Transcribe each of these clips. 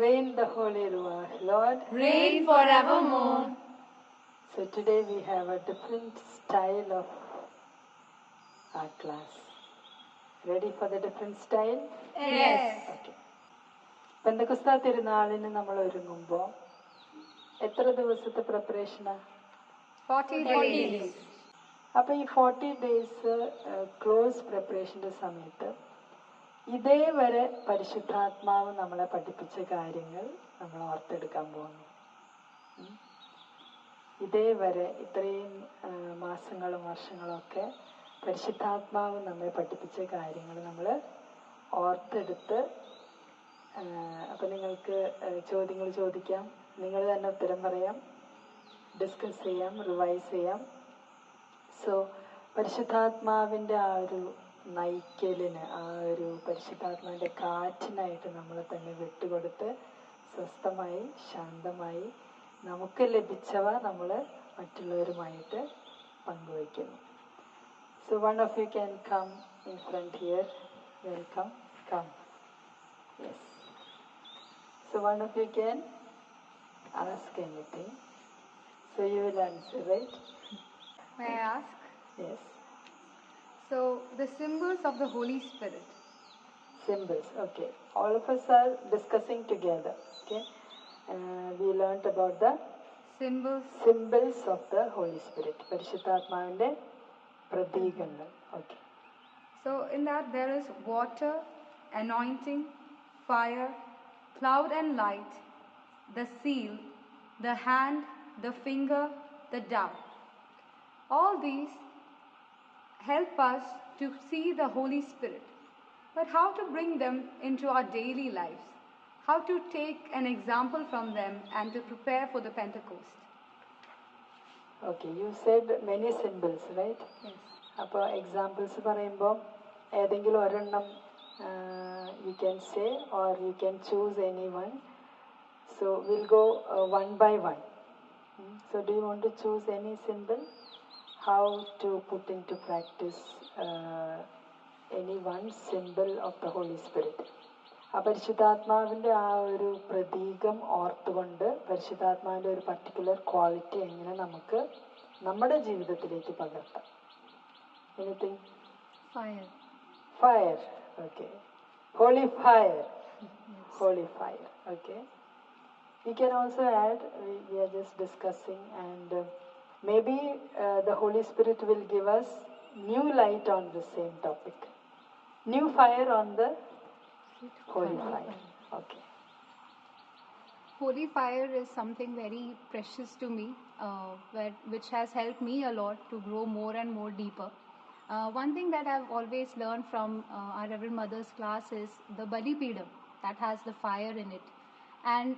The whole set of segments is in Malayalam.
Rain the holy Ruach, Lord. reign forevermore. So today we have a different style of our class. Ready for the different style? Yes. Okay. പെന്തക്കുസ്ത തിരുനാളിന് നമ്മൾ ഒരുങ്ങുമ്പോൾ എത്ര ദിവസത്തെ പ്രിപ്പറേഷനാ 40 days. അപ്പൊ ഈ ഫോർട്ടി ഡേയ്സ് ക്ലോസ് പ്രിപ്പറേഷന്റെ സമയത്ത് ഇതേവരെ പരിശുദ്ധാത്മാവ് നമ്മളെ പഠിപ്പിച്ച കാര്യങ്ങൾ നമ്മൾ ഓർത്തെടുക്കാൻ പോകുന്നു. ഇതേവരെ ഇത്രയും മാസങ്ങളും വർഷങ്ങളൊക്കെ പരിശുദ്ധാത്മാവ് നമ്മെ പഠിപ്പിച്ച കാര്യങ്ങൾ നമ്മൾ ഓർത്തെടുത്ത് അപ്പം നിങ്ങൾക്ക് ചോദ്യങ്ങൾ ചോദിക്കാം. നിങ്ങൾ തന്നെ ഉത്തരം പറയാം. ഡിസ്കസ് ചെയ്യാം റിവൈസ് ചെയ്യാം. സോ പരിശുദ്ധാത്മാവിന്റെ ആ ഒരു നയിക്കലിന് ആ ഒരു പരിശുദ്ധാത്മാവിന്റെ കാറ്റിനായിട്ട് നമ്മളെ തന്നെ വിട്ടുകൊടുത്ത് സ്വസ്ഥമായി ശാന്തമായി നമുക്ക് ലഭിച്ചവ നമ്മൾ മറ്റുള്ളവരുമായിട്ട് പങ്കുവയ്ക്കുന്നു. So one of you can come in front here welcome come yes so one of you can ask anything so you will answer right may ask ask? Yes, So, the symbols of the Holy Spirit. symbols. Okay, all of us are discussing together. Okay, uh, we learnt about the Symbols. symbols of the Holy Spirit. പരിശുദ്ധാത്മാവിന്റെ പ്രതീകങ്ങൾ. Okay. So, in that there is water, anointing, fire, cloud and light, the seal, the hand, the finger, the dove. All these help us to see the Holy Spirit. But how to bring them into our daily lives? How to take an example from them and to prepare for the Pentecost? Okay, you said many symbols, right? Yes. അപ്പോൾ എക്സാമ്പിൾസ് പറയുമ്പോൾ ഏതെങ്കിലും ഒരെണ്ണം you can say or you can choose any one so will go one by one so do you want to choose any simple how to put into practice uh, any one symbol of the Holy Spirit. ആ പരിശുദ്ധാത്മാവിന്റെ ആ ഒരു പ്രതീകം ഓർത്തുകൊണ്ട് പരിശുദ്ധാത്മാവിന്റെ ഒരു പർട്ടിക്കുലർ ക്വാളിറ്റി എങ്ങനെ നമുക്ക് നമ്മുടെ ജീവിതത്തിലേക്ക് പകർത്താം anything Fire. Fire, okay. Holy fire Holy fire, okay. We can also add, we, we are just discussing, and uh, maybe uh, the Holy Spirit will give us new light on the same topic. New fire on the holy fire. Okay. Holy fire is something very precious to me, uh, where, which has helped me a lot to grow more and more deeper. Uh, one thing that I've always learned from uh, our Reverend Mother's class is the Bali Pedam that has the fire in it. And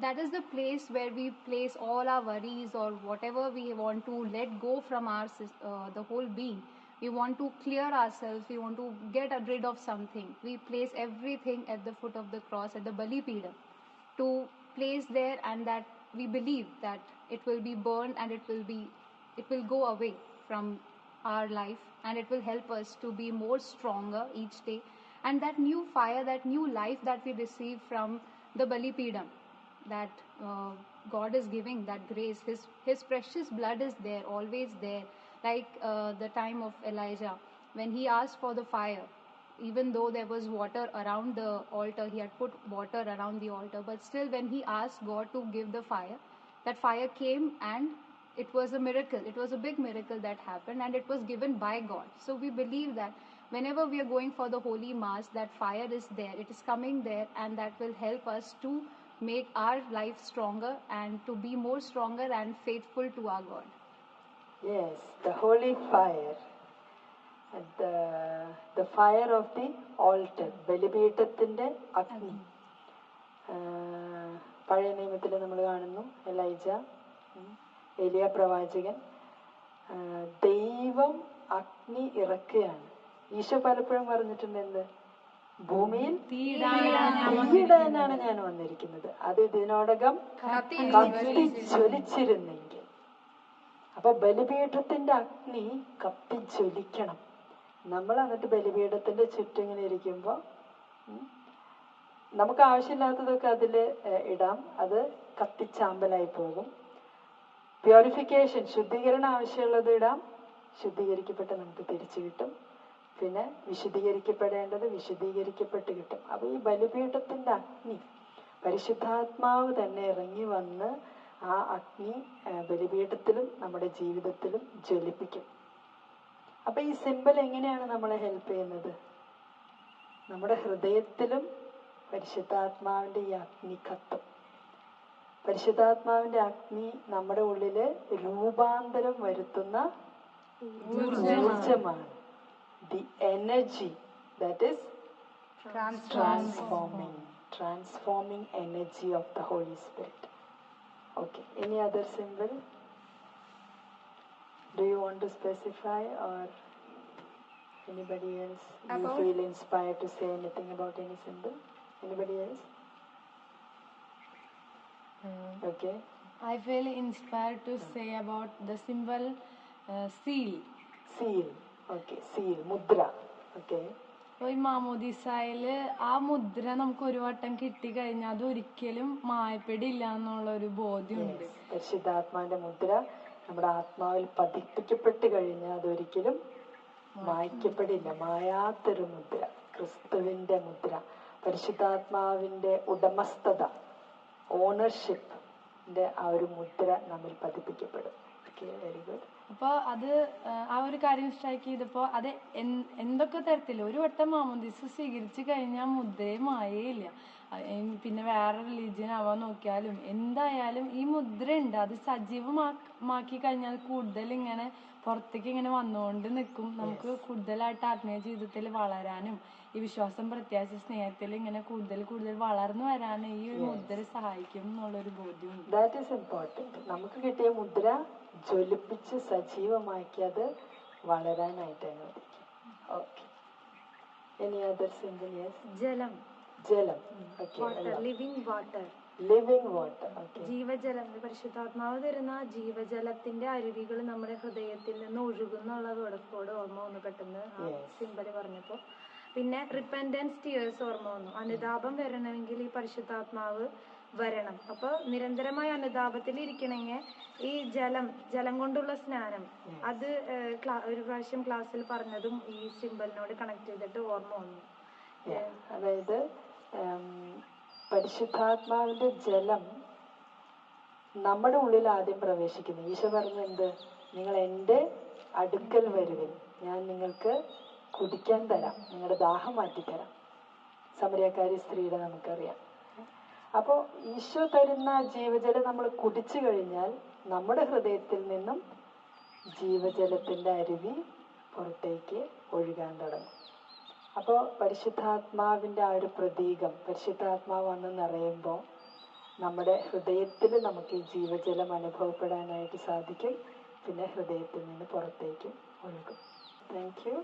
that is the place where we place all our worries or whatever we want to let go from our uh, the whole being. We want to clear ourselves. We want to get rid of something. We place everything at the foot of the cross at the Bali Pedam to place there and that we believe that it will be burned and it will be it will go away from our life and it will help us to be more stronger each day and that new fire that new life that we receive from the balipidam that uh, god is giving that grace his his precious blood is there always there like uh, the time of elijah when he asked for the fire even though there was water around the altar, he had put water around the altar, but still, when he asked God to give the fire, that fire came and it was a miracle. It was a big miracle that happened and it was given by God. So, we believe that whenever we are going for the Holy Mass, that fire is there, it is coming there, and that will help us to make our life stronger and to be more stronger and faithful to our God. Yes, the holy fire. The, the fire of the altar. ബലിപീഠത്തിന്റെ അഗ്നി പഴയ നിയമത്തിൽ നമ്മൾ കാണുന്നു എലൈജ എലിയ പ്രവാചകൻ ദൈവം അഗ്നി ഇറക്കുകയാണ് ഈശോ പലപ്പോഴും പറഞ്ഞിട്ടുണ്ട് എന്ത് ഭൂമിയിൽ തീയിടാനാണ് ഞാൻ വന്നിരിക്കുന്നത്. അത് ഇതിനോടകം കത്തി ജ്വലിച്ചിരുന്നെങ്കിൽ അപ്പൊ ബലിപീഠത്തിന്റെ അഗ്നി കത്തി ജ്വലിക്കണം നമ്മൾ എന്നിട്ട് ബലിപീഠത്തിന്റെ ചുറ്റും ഇങ്ങനെ ഇരിക്കുമ്പോ നമുക്ക് ആവശ്യമില്ലാത്തതൊക്കെ അതിൽ ഇടാം. അത് കത്തിച്ചാമ്പലായി പോകും. പ്യൂരിഫിക്കേഷൻ ശുദ്ധീകരണം ആവശ്യമുള്ളത് ഇടാം. ശുദ്ധീകരിക്കപ്പെട്ട് നമുക്ക് തിരിച്ചു കിട്ടും. പിന്നെ വിശുദ്ധീകരിക്കപ്പെടേണ്ടത് വിശദീകരിക്കപ്പെട്ട് കിട്ടും. അപ്പോൾ ഈ ബലിപീഠത്തിന്റെ അഗ്നി പരിശുദ്ധാത്മാവ് തന്നെ ഇറങ്ങി വന്ന് ആ അഗ്നി ബലിപീഠത്തിലും നമ്മുടെ ജീവിതത്തിലും ജ്വലിപ്പിക്കും. അപ്പൊ ഈ സിമ്പൽ എങ്ങനെയാണ് നമ്മളെ ഹെൽപ്പ് ചെയ്യുന്നത്? നമ്മുടെ ഹൃദയത്തിലും പരിശുദ്ധാത്മാവിന്റെ ഈ അഗ്നി കത്തും. പരിശുദ്ധാത്മാവിന്റെ അഗ്നി നമ്മുടെ ഉള്ളിൽ രൂപാന്തരം വരുത്തുന്ന ഊർജമാണ് the energy that is transforming, transforming, transforming energy of the Holy Spirit. Okay, any other symbol? Do you want to specify or anybody else? You feel inspired to say anything about any symbol? Anybody else? Mm. Okay. I feel inspired to say about the symbol uh, seal. Seal. Okay seal മുദ്ര okay. അപ്പോൾ ഈ മാമോദിസായിൽ ആ മുദ്ര നമുക്ക് ഒരു വട്ടം കിട്ടി കഴിഞ്ഞാൽ അത് ഒരിക്കലും മായപ്പെടില്ല എന്നുള്ള ഒരു ബോധ്യമുണ്ട്. പരിശുദ്ധാത്മാവിന്റെ മുദ്ര നമ്മുടെ ആത്മാവിൽ പതിപ്പിക്കപ്പെട്ട് കഴിഞ്ഞാൽ അതൊരിക്കലും മായ്ക്കപ്പെടില്ല. മായാത്തൊരു മുദ്ര ക്രിസ്തുവിന്റെ മുദ്ര പരിശുദ്ധാത്മാവിന്റെ ഉടമസ്ഥത ഓണർഷിപ്പിന്റെ ആ ഒരു മുദ്ര നമ്മിൽ പതിപ്പിക്കപ്പെടും. ഓക്കെ വെരി ഗുഡ് അപ്പോൾ അത് ആ, ഒരു കാര്യം സ്ട്രൈക്ക് ചെയ്തപ്പോൾ അത് എൻ- എന്തൊക്കെ തരത്തിൽ? ഒരു വട്ടം മാമോദിസ സ്വീകരിച്ച് കഴിഞ്ഞാൽ മുദ്രയെ മായേയില്ല. പിന്നെ വേറെ റിലീജിയൻ ആവാൻ നോക്കിയാലും എന്തായാലും ഈ മുദ്ര ഉണ്ട് അത് സജീവമാക്കി കഴിഞ്ഞാൽ കൂടുതൽ ഇങ്ങനെ പുറത്തേക്ക് ഇങ്ങനെ വന്നുകൊണ്ട് നിൽക്കും. നമുക്ക് കൂടുതലായിട്ട് ആത്മീയ ജീവിതത്തിൽ വളരാനും ഈ വിശ്വാസം പ്രത്യാശ സ്നേഹത്തിൽ ഇങ്ങനെ കൂടുതൽ കൂടുതൽ വളർന്നു വരാനും ഈ ഒരു മുദ്ര സഹായിക്കും എന്നുള്ളൊരു ബോധ്യമുണ്ട്. ദാറ്റ് ഈസ് ഇമ്പോർട്ടന്റ് നമുക്ക് കിട്ടിയ മുദ്ര ജ്വലിപ്പിച്ച് സജീവമാക്കി അത് വളരാനായിട്ട് അനുവദിക്കും okay any other symbol yes ജലം. ജലം water living water living water okay ജീവജലം. പരിശുദ്ധാത്മാവ് തരുന്ന ജീവജലത്തിന്റെ അരുവികൾ നമ്മുടെ ഹൃദയത്തിൽ നിന്ന് ഒഴുകുന്നുള്ളത് ഉടക്കോട് ഓർമ്മ വന്നു പെട്ടെന്ന്. സിമ്പൽ പറഞ്ഞപ്പോ പിന്നെ റിപ്പൻഡൻസ് ടിയേഴ്സ് ഓർമ്മ വന്നു. അനുതാപം വരണമെങ്കിൽ ഈ പരിശുദ്ധാത്മാവ് വരണം. അപ്പൊ നിരന്തരമായ അനുതാപത്തിൽ ഇരിക്കണമെങ്കിൽ ഈ ജലം ജലം കൊണ്ടുള്ള സ്നാനം അത് ഒരു പ്രാവശ്യം ക്ലാസ്സിൽ പറഞ്ഞതും ഈ സിമ്പലിനോട് കണക്ട് ചെയ്തിട്ട് ഓർമ്മ വന്നു. അതായത് പരിശുദ്ധാത്മാവിന്റെ ജലം നമ്മുടെ ഉള്ളിൽ ആദ്യം പ്രവേശിക്കുന്നു. ഈശോ പറഞ്ഞു എന്ത് നിങ്ങൾ എന്റെ അടുക്കൽ വരുവിൻ. ഞാൻ നിങ്ങൾക്ക് കുടിക്കാൻ തരാം. നിങ്ങളുടെ ദാഹം മാറ്റിത്തരാം. സമരക്കാരി സ്ത്രീയുടെ നമുക്കറിയാം. അപ്പോൾ ഈശോ തരുന്ന ജീവജലം നമ്മൾ കുടിച്ചു കഴിഞ്ഞാൽ നമ്മുടെ ഹൃദയത്തിൽ നിന്നും ജീവജലത്തിന്റെ അരുവി പുറത്തേക്ക് ഒഴുകാൻ തുടങ്ങും. അപ്പോൾ പരിശുദ്ധാത്മാവിന്റെ ആ ഒരു പ്രതീകം പരിശുദ്ധാത്മാവ് വന്ന് നിറയുമ്പോൾ നമ്മുടെ ഹൃദയത്തിൽ നമുക്ക് ഈ ജീവജലം അനുഭവപ്പെടാനായിട്ട് സാധിക്കും. പിന്നെ ഹൃദയത്തിൽ നിന്ന് പുറത്തേക്ക് ഒഴുകും. Thank you